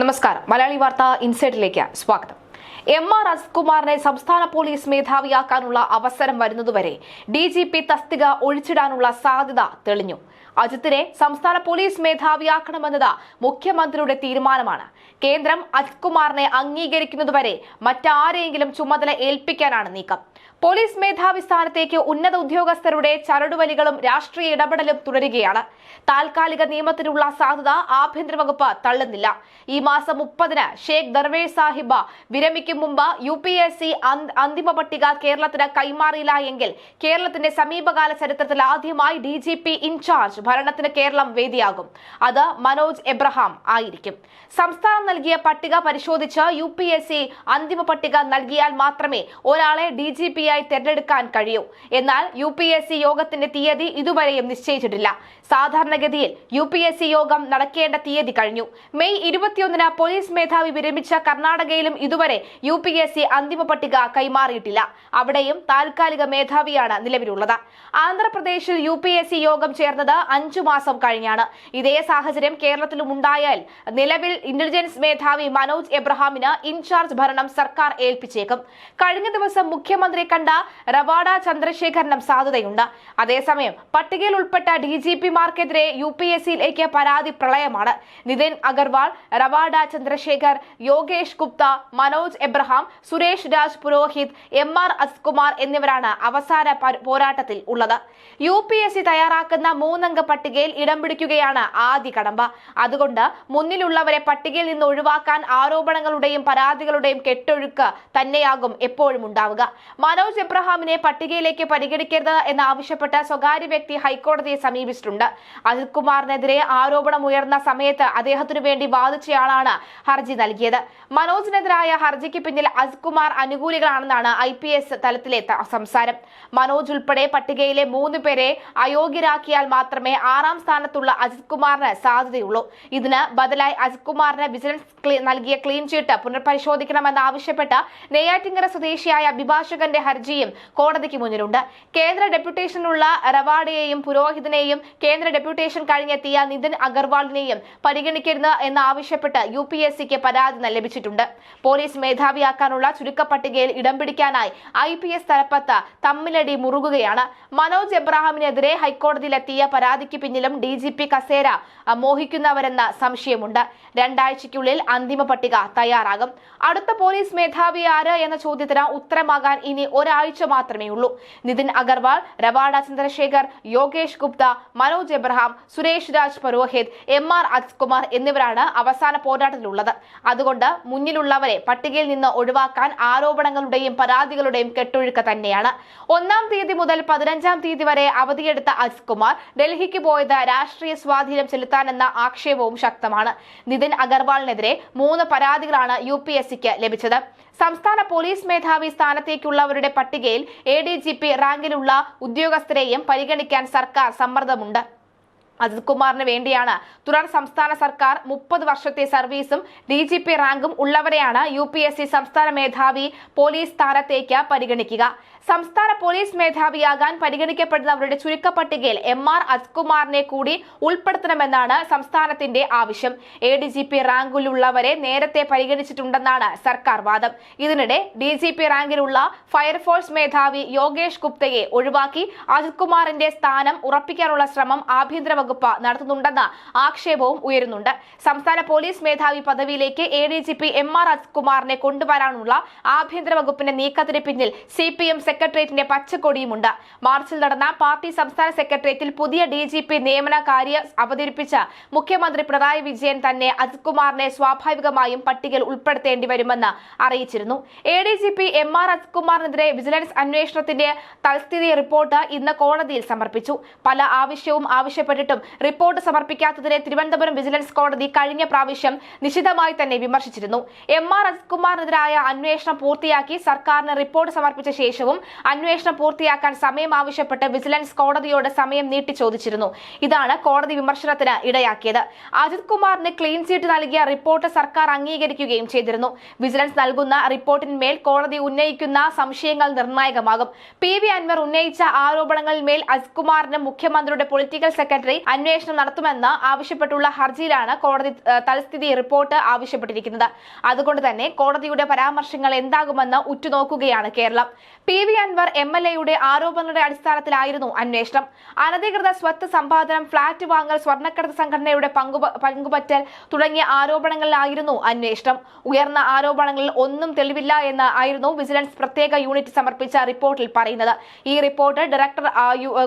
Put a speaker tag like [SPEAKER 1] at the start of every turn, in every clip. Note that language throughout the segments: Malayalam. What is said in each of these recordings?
[SPEAKER 1] നമസ്കാരം. മലയാളി വാർത്ത ഇൻസൈഡിലേക്ക് സ്വാഗതം. എം ആർ അസ്കുമാറിനെ സംസ്ഥാന പോലീസ് മേധാവിയാക്കാനുള്ള അവസരം വരുന്നതുവരെ ഡി ജി പി തസ്തിക ഒഴിച്ചിടാനുള്ള സാധ്യത തെളിഞ്ഞു. അജിത്തിനെ സംസ്ഥാന പോലീസ് മേധാവിയാക്കണമെന്നത് മുഖ്യമന്ത്രിയുടെ തീരുമാനമാണ്. കേന്ദ്രം അജിത്കുമാറിനെ അംഗീകരിക്കുന്നതുവരെ മറ്റാരെയെങ്കിലും ചുമതല ഏൽപ്പിക്കാനാണ് നീക്കം. പോലീസ് മേധാവി സ്ഥാനത്തേക്ക് ഉന്നത ഉദ്യോഗസ്ഥരുടെ ചരടുവലികളും രാഷ്ട്രീയ ഇടപെടലും തുടരുകയാണ്. താൽക്കാലിക നിയമത്തിനുള്ള സാധ്യത ആഭ്യന്തര വകുപ്പ് തള്ളുന്നില്ല. ഈ മാസം മുപ്പതിന് ഷേഖ് ദർവേ സാഹിബ് വിരമിക്കും മുമ്പ് യു പി എസ് സി അന്തിമ പട്ടിക കേരളത്തിന് കൈമാറിയില്ല എങ്കിൽ കേരളത്തിന്റെ സമീപകാല ചരിത്രത്തിൽ ആദ്യമായി ഡി ജി പി ഇൻചാർജ് ഭരണത്തിന് കേരളം വേദിയാകും. അത് മനോജ് എബ്രഹാം ആയിരിക്കും. സംസ്ഥാനം നൽകിയ പട്ടിക പരിശോധിച്ച് യു പി എസ് സി അന്തിമ പട്ടിക നൽകിയാൽ മാത്രമേ ഒരാളെ ഡി ജി പി ആയി തെരഞ്ഞെടുക്കാൻ കഴിയൂ. എന്നാൽ യു പി എസ് സി യോഗത്തിന്റെ തീയതി ഇതുവരെയും നിശ്ചയിച്ചിട്ടില്ല. സാധാരണഗതിയിൽ യു പി എസ് സി യോഗം നടക്കേണ്ട തീയതി കഴിഞ്ഞു. മെയ് ഇരുപത്തിയൊന്നിന് പോലീസ് മേധാവി വിരമിച്ച കർണാടകയിലും ഇതുവരെ യു പി എസ് സി അന്തിമ പട്ടിക കൈമാറിയിട്ടില്ല. അവിടെയും താൽക്കാലിക മേധാവിയാണ് നിലവിലുള്ളത്. ആന്ധ്രാപ്രദേശിൽ യു പി എസ് സി യോഗം ചേർന്നത് അഞ്ചു മാസം കഴിഞ്ഞാണ്. ഇതേ സാഹചര്യം കേരളത്തിലും ഉണ്ടായാൽ നിലവിൽ ഇന്റലിജൻസ് മേധാവി മനോജ് എബ്രഹാമിന് ഇൻചാർജ് ഭരണം സർക്കാർ ഏൽപ്പിച്ചേക്കും. കഴിഞ്ഞ ദിവസം മുഖ്യമന്ത്രി കണ്ട റവാഡ ചന്ദ്രശേഖരനും സാധ്യതയുണ്ട് അതേസമയം പട്ടികയിൽ ഉൾപ്പെട്ട ഡി ജി പിമാർക്കെതിരെ യു പി എസ് സിയിലേക്ക് പരാതി പ്രളയമാണ്. Nitin Agarwal Ravada Chandrasekhar Yogesh Gupta Manoj Abraham Suresh Raj Purohit M R അസ്കുമാർ എന്നിവരാണ് അവസാന പോരാട്ടത്തിൽ ഉള്ളത്. യു പി എസ് സി തയ്യാറാക്കുന്ന മൂന്നംഗ പട്ടികയിൽ ഇടം പിടിക്കുകയാണ് ആദ്യ കടമ്പ. അതുകൊണ്ട് മുന്നിലുള്ളവരെ പട്ടികയിൽ നിന്ന് ഒഴിവാക്കാൻ ആരോപണങ്ങളുടെയും പരാതികളുടെയും കെട്ടൊഴുക്ക് തന്നെയാകും എപ്പോഴും ഉണ്ടാവുക. മനോജ് എബ്രഹാമിനെ പട്ടികയിലേക്ക് പരിഗണിക്കരുത് എന്നാവശ്യപ്പെട്ട് സ്വകാര്യ വ്യക്തി ഹൈക്കോടതിയെ സമീപിച്ചിട്ടുണ്ട്. അജിത് കുമാറിനെതിരെ ആരോപണം ഉയർന്ന സമയത്ത് അദ്ദേഹത്തിനു വേണ്ടി വാദിച്ചയാളാണ് ഹർജി നൽകിയത്. മനോജിനെതിരായ ഹർജിക്ക് പിന്നിൽ അജിത് കുമാർ അനുകൂലികളാണെന്നാണ് ഐ പി എസ് തലത്തിലെ സംസാരം. മനോജ് ഉൾപ്പെടെ പട്ടികയിലെ മൂന്ന് പേരെ അയോഗ്യരാക്കിയാൽ മാത്രമേ ആറാം സ്ഥാനത്തുള്ള അജിത് കുമാറിന് സാധ്യതയുള്ളൂ. ഇതിന് ബദലായി അജിത് കുമാറിന് വിജിലൻസ് നൽകിയ ക്ലീൻ ചീട്ട് പുനഃപരിശോധിക്കണമെന്ന് ആവശ്യപ്പെട്ട് നെയ്യാറ്റിങ്കര സ്വദേശിയായ അഭിഭാഷകന്റെ ഹർജിയും കോടതിക്ക് മുന്നിലുണ്ട്. കേന്ദ്ര ഡെപ്യൂട്ടേഷനുള്ള റവാഡയെയും പുരോഹിതനെയും കേന്ദ്ര ഡെപ്യൂട്ടേഷൻ കഴിഞ്ഞെത്തിയ നിതിൻ അഗർവാളിനെയും പരിഗണിക്കരുത് എന്നാവശ്യപ്പെട്ട് യു പി എസ് സിക്ക് പരാതി ലഭിച്ചിട്ടുണ്ട്. പോലീസ് മേധാവിയാക്കാനുള്ള ചുരുക്കപ്പട്ടികയിൽ ഇടം പിടിക്കാനായി ഐ പി എസ് തലപ്പത്ത് തമ്മിലടി മുറുകുകയാണ്. മനോജ് എബ്രാഹിമിനെതിരെ ഹൈക്കോടതിയിലെത്തിയ പരാതിക്ക് പിന്നിലും ഡി ജി പി കസേര മോഹിക്കുന്നവരെന്ന സംശയമുണ്ട്. രണ്ടാഴ്ചയ്ക്കുള്ളിൽ അന്തിമ പട്ടിക തയ്യാറാകും. അടുത്ത പോലീസ് മേധാവി ആര് എന്ന ചോദ്യത്തിന് ഉത്തരമാകാൻ ഇനി ഒരാഴ്ച മാത്രമേ ഉള്ളൂ. Nitin Agarwal Ravada Chandrasekhar Yogesh Gupta Manoj Abraham Suresh Raj Purohit M R Ajkumar എന്നിവരാണ് അവസാന പോരാട്ടത്തിലുള്ളത്. അതുകൊണ്ട് മുന്നിലുള്ളവരെ പട്ടികയിൽ നിന്ന് ഒഴിവാക്കാൻ ആരോപണങ്ങളുടെയും പരാതികളുടെയും കെട്ടൊഴുക്ക തന്നെയാണ്. ഒന്നാം തീയതി മുതൽ പതിനഞ്ചാം തീയതി വരെ അവധിയെടുത്ത അജ്കുമാർ ഡൽഹിക്ക് പോയത് രാഷ്ട്രീയ സ്വാധീനം ചെലുത്താനെന്ന ആക്ഷേപവും ശക്തമാണ്. നിതിൻ അഗർവാളിനെതിരെ മൂന്ന് പരാതികളാണ് യു പി എസ് സിക്ക് ലഭിച്ചത്. സംസ്ഥാന പോലീസ് മേധാവി സ്ഥാനത്തേക്കുള്ളവരുടെ പട്ടികയിൽ എ ഡി ജി പി റാങ്കിലുള്ള ഉദ്യോഗസ്ഥരെയും പരിഗണിക്കാൻ സർക്കാർ സമ്മർദ്ദമുണ്ട്. അജിത് കുമാറിന് വേണ്ടിയാണ്. തുടർ സംസ്ഥാന സർക്കാർ മുപ്പത് വർഷത്തെ സർവീസും ഡി ജി പി റാങ്കും ഉള്ളവരെയാണ് യു പി എസ് സി സംസ്ഥാന മേധാവി പോലീസ് സ്ഥാനത്തേക്ക് പരിഗണിക്കുക. സംസ്ഥാന പോലീസ് മേധാവിയാകാൻ പരിഗണിക്കപ്പെടുന്നവരുടെ ചുരുക്കപ്പട്ടികയിൽ എം ആർ അജ്കുമാറിനെ കൂടി ഉൾപ്പെടുത്തണമെന്നാണ് സംസ്ഥാനത്തിന്റെ ആവശ്യം. എ ഡി ജി പി റാങ്കിലുള്ളവരെ നേരത്തെ പരിഗണിച്ചിട്ടുണ്ടെന്നാണ് സർക്കാർ വാദം. ഇതിനിടെ ഡി ജി പി റാങ്കിലുള്ള ഫയർഫോഴ്സ് മേധാവി യോഗേഷ് ഗുപ്തയെ ഒഴിവാക്കി അജിത് കുമാറിന്റെ സ്ഥാനം ഉറപ്പിക്കാനുള്ള ശ്രമം ആഭ്യന്തര വകുപ്പ് നടത്തുന്നുണ്ടെന്ന ആക്ഷേപവും ഉയരുന്നുണ്ട്. സംസ്ഥാന പോലീസ് മേധാവി പദവിയിലേക്ക് A D G P M R അജ്കുമാറിനെ കൊണ്ടുവരാനുള്ള ആഭ്യന്തര വകുപ്പിന്റെ നീക്കത്തിന് പിന്നിൽ സി പി എം സെക്രട്ടേറിയറ്റിന്റെ പച്ചക്കൊടിയുമുണ്ട്. മാർച്ചിൽ നടന്ന പാർട്ടി സംസ്ഥാന സെക്രട്ടേറിയറ്റിൽ പുതിയ ഡി ജി പി നിയമന കാര്യ അവതരിപ്പിച്ച മുഖ്യമന്ത്രി പിണറായി വിജയൻ തന്നെ അജ്കുമാറിനെ സ്വാഭാവികമായും പട്ടികയിൽ ഉൾപ്പെടുത്തേണ്ടി വരുമെന്ന് അറിയിച്ചിരുന്നു. A D G P M R അജ്കുമാറിനെതിരെ vigilance അന്വേഷണത്തിന്റെ തൽസ്ഥിതി റിപ്പോർട്ട് ഇന്ന് കോടതിയിൽ സമർപ്പിച്ചു. പല ആവശ്യവും ആവശ്യപ്പെട്ടിട്ടും റിപ്പോർട്ട് സമർപ്പിക്കാത്തതിനെ തിരുവനന്തപുരം വിജിലൻസ് കോടതി കഴിഞ്ഞ പ്രാവശ്യം നിശിതമായി തന്നെ വിമർശിച്ചിരുന്നു. എം ആർ അജിത്കുമാറിനെതിരായ അന്വേഷണം പൂർത്തിയാക്കി സർക്കാരിന് റിപ്പോർട്ട് സമർപ്പിച്ച ശേഷവും അന്വേഷണം പൂർത്തിയാക്കാൻ സമയം ആവശ്യപ്പെട്ട് വിജിലൻസ് കോടതിയോട് സമയം നീട്ടി ചോദിച്ചിരുന്നു. ഇതാണ് കോടതി വിമർശനത്തിന് ഇടയാക്കിയത്. അജിത് കുമാറിന് ക്ലീൻ ചീറ്റ് നൽകിയ റിപ്പോർട്ട് സർക്കാർ അംഗീകരിക്കുകയും ചെയ്തിരുന്നു. വിജിലൻസ് നൽകുന്ന റിപ്പോർട്ടിന്മേൽ കോടതി ഉന്നയിക്കുന്ന സംശയങ്ങൾ നിർണായകമാകും. പി വി അൻവർ ഉന്നയിച്ച ആരോപണങ്ങളിൽ മേൽ അജിത് കുമാറിന് മുഖ്യമന്ത്രിയുടെ പൊളിറ്റിക്കൽ സെക്രട്ടറി അന്വേഷണം നടത്തുമെന്ന് ആവശ്യപ്പെട്ടുള്ള ഹർജിയിലാണ് കോടതി തൽസ്ഥിതി റിപ്പോർട്ട് ആവശ്യപ്പെട്ടിരിക്കുന്നത്. അതുകൊണ്ട് തന്നെ കോടതിയുടെ പരാമർശങ്ങൾ എന്താകുമെന്ന് ഉറ്റുനോക്കുകയാണ് Keralam. P V Anvar M L എയുടെ ആരോപണങ്ങളുടെ അടിസ്ഥാനത്തിലായിരുന്നു അന്വേഷണം. അനധികൃത സ്വത്ത് സമ്പാദനം ഫ്ളാറ്റ് വാങ്ങൽ സ്വർണക്കടത്ത് സംഘടനയുടെ പങ്കുപ- പങ്കുപറ്റൽ തുടങ്ങിയ ആരോപണങ്ങളിലായിരുന്നു അന്വേഷണം. ഉയർന്ന ആരോപണങ്ങളിൽ ഒന്നും തെളിവില്ല എന്ന് ആയിരുന്നു വിജിലൻസ് പ്രത്യേക യൂണിറ്റ് സമർപ്പിച്ച റിപ്പോർട്ടിൽ പറയുന്നത്. ഈ റിപ്പോർട്ട് ഡയറക്ടർ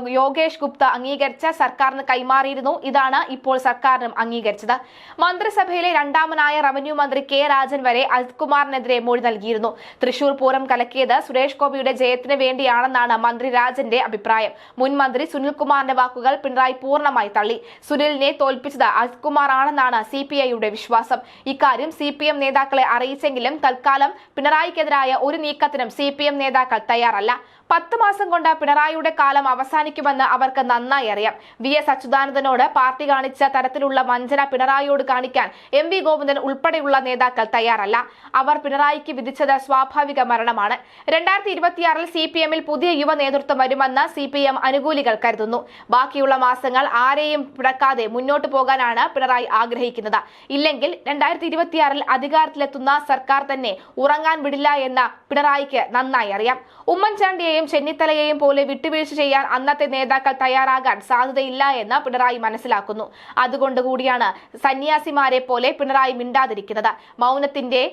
[SPEAKER 1] യോഗേഷ് ഗുപ്ത അംഗീകരിച്ച സർക്കാരിന് കൈമാറിയിരുന്നു. ഇതാണ് ഇപ്പോൾ സർക്കാരിനും അംഗീകരിച്ചത്. മന്ത്രിസഭയിലെ രണ്ടാമനായ റവന്യൂ മന്ത്രി കെ രാജൻ വരെ അജിത്കുമാറിനെതിരെ മൊഴി നൽകിയിരുന്നു. തൃശൂർ പൂരം കലക്കിയത് സുരേഷ് ഗോപിയുടെ ജയത്തിന് വേണ്ടിയാണെന്നാണ് മന്ത്രി രാജന്റെ അഭിപ്രായം. മുൻ മന്ത്രി സുനിൽകുമാറിന്റെ വാക്കുകൾ പിണറായി പൂർണമായി തള്ളി. സുനിലിനെ തോൽപ്പിച്ചത് അജിത്കുമാറാണെന്നാണ് സി പി ഐയുടെ വിശ്വാസം. ഇക്കാര്യം സി പി എം നേതാക്കളെ അറിയിച്ചെങ്കിലും തൽക്കാലം പിണറായിക്കെതിരായ ഒരു നീക്കത്തിനും സി പി എം നേതാക്കൾ തയ്യാറല്ല. പത്ത് മാസം കൊണ്ട് പിണറായിയുടെ കാലം അവസാനിക്കുമെന്ന് അവർക്ക് നന്നായി അറിയാം. വി എസ് അച്യുതാനന്ദനോട് പാർട്ടി കാണിച്ച തരത്തിലുള്ള വഞ്ചന പിണറായിയോട് കാണിക്കാൻ എം വി ഗോവിന്ദൻ ഉൾപ്പെടെയുള്ള നേതാക്കൾ തയ്യാറല്ല. അവർ പിണറായിക്ക് വിധിച്ചത് സ്വാഭാവിക മരണമാണ്. രണ്ടായിരത്തി ഇരുപത്തിയാറിൽ സി പി എമ്മിൽ പുതിയ യുവ നേതൃത്വം വരുമെന്ന് സി പി എം അനുകൂലികൾ കരുതുന്നു. ബാക്കിയുള്ള മാസങ്ങൾ ആരെയും പിടക്കാതെ മുന്നോട്ട് പോകാനാണ് പിണറായി ആഗ്രഹിക്കുന്നത്. ഇല്ലെങ്കിൽ രണ്ടായിരത്തി ഇരുപത്തിയാറിൽ അധികാരത്തിലെത്തുന്ന സർക്കാർ തന്നെ ഉറങ്ങാൻ വിടില്ല എന്ന് പിണറായിക്ക് നന്നായി അറിയാം. ഉമ്മൻചാണ്ടിയെയും ചെന്നിത്തലയെയും പോലെ വിട്ടുവീഴ്ച ചെയ്യാൻ അന്നത്തെ നേതാക്കൾ തയ്യാറാകാൻ സാധ്യതയില്ല എന്ന് പിണറായി മനസ്സിലാക്കുന്നു. അതുകൊണ്ട് കൂടിയാണ് സന്യാസിമാരെ പോലെ പിണറായി മിണ്ടാതിരിക്കുന്നത്. മൗനത്തിന്റെ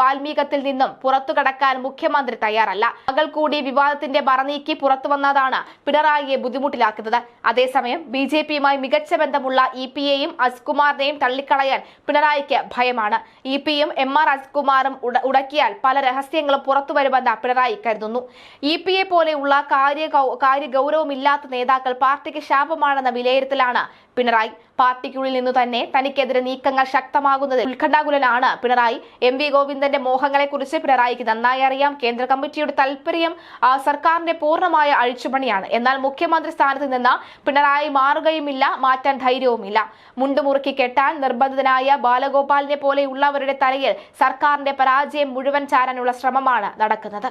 [SPEAKER 1] വാൽമീകത്തിൽ നിന്നും പുറത്തു കടക്കാൻ മുഖ്യമന്ത്രി തയ്യാറല്ല. മകൾ കൂടി വിവാദത്തിന്റെ മറനീക്കി പുറത്തു വന്നതാണ് പിണറായിയെ ബുദ്ധിമുട്ടിലാക്കുന്നത്. അതേസമയം ബി ജെ പിയുമായി മികച്ച ബന്ധമുള്ള ഇ പി എയും അസ്കുമാറിനെയും തള്ളിക്കളയാൻ പിണറായിക്ക് ഭയമാണ്. ഇ പിയും എം ആർ അസ്കുമാറും ഉടക്കിയാൽ പല രഹസ്യങ്ങളും പുറത്തു വരുമെന്ന് പിണറായി കരുതുന്നു. ഇ പി എ പോലെയുള്ള കാര്യ ഗൗരവമില്ലാത്ത നേതാക്കൾ പാർട്ടിക്ക് ശാപമാണെന്ന വിലയിരുത്തലാണ് പിണറായി. പാർട്ടിക്കുള്ളിൽ നിന്ന് തന്നെ തനിക്കെതിരെ നീക്കങ്ങൾ ശക്തമാകുന്നത് ഉത്കണ്ഠാകുലനാണ് പിണറായി. എം വി ഗോവിന്ദന്റെ മോഹങ്ങളെക്കുറിച്ച് പിണറായിക്ക് നന്നായി അറിയാം. കേന്ദ്ര കമ്മിറ്റിയുടെ താൽപര്യം സർക്കാരിന്റെ പൂർണമായ അഴിച്ചുപണിയാണ്. എന്നാൽ മുഖ്യമന്ത്രി സ്ഥാനത്ത് നിന്ന് പിണറായി മാറുകയുമില്ല മാറ്റാൻ ധൈര്യവുമില്ല. മുണ്ടുമുറുക്കി കെട്ടാൻ നിർബന്ധിതനായ ബാലഗോപാലിനെ പോലെയുള്ളവരുടെ തലയിൽ സർക്കാരിന്റെ പരാജയം മുഴുവൻ ചാരാനുള്ള ശ്രമമാണ് നടക്കുന്നത്.